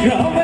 Yeah.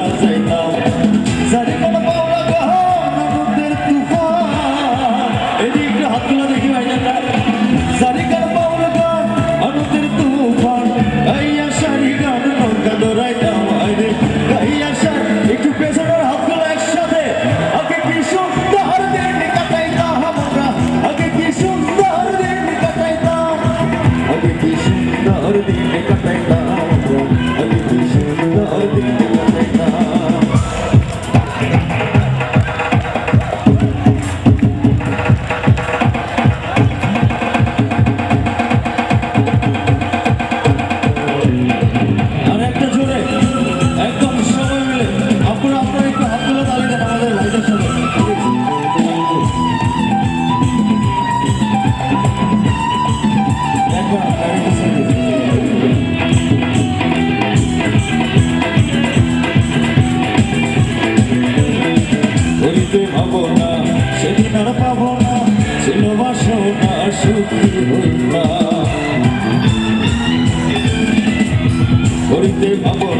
aceitar. সুখী হইবা করিতে ভাবো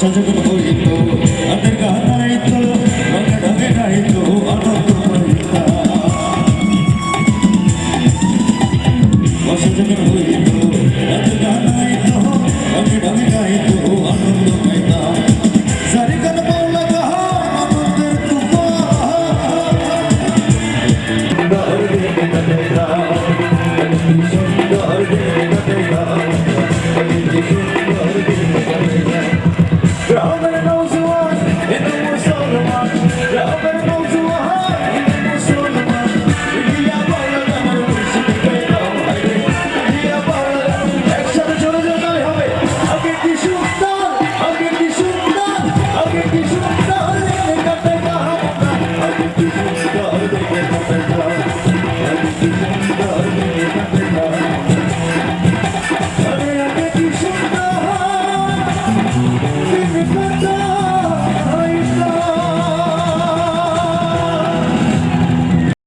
সজগুলো আদের গানাইত মগড়ে রাইত অনন্ত পরিতা সজগুলো আদের গানা